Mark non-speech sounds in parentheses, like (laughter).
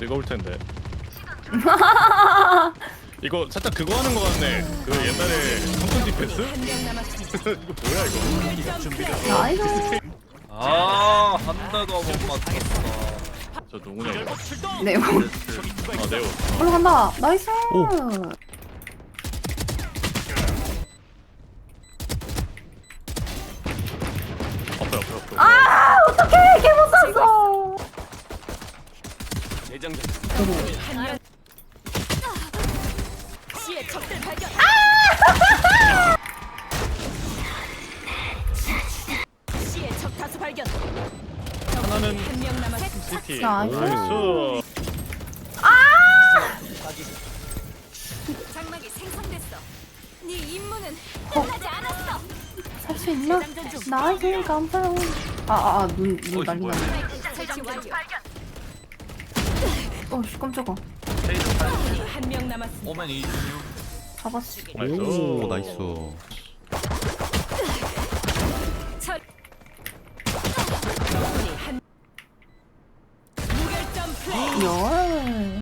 뜨거울 텐데. (laughs) 이거 살짝 그거 하는 거 같네. 그 옛날에 성큰 디펜스? (laughs) 이거 뭐야 이거? 나이스. 아 한대도 못 맞췄어 저 누구냐 이거? 네, 아 네오. 올라간다. 나이스. 앞에 앞에 앞에. 아, 한명 시의 적들 발견. 시의 적 다수 발견. 하나는 한 명 남았습니다. CT. 나이스. 나이스. 장막이 생성됐어. 네 임무는 끝나지 않았어. 살수 있나? 나이스. 감사해요. 아, 아, 아, 눈, 난리. 났네. 설치 완료. 어, 씨, 깜짝아. 한 명 남았습니다. 오멘 이 잡았어. 오 나이스 한 무결점 플레이. 열.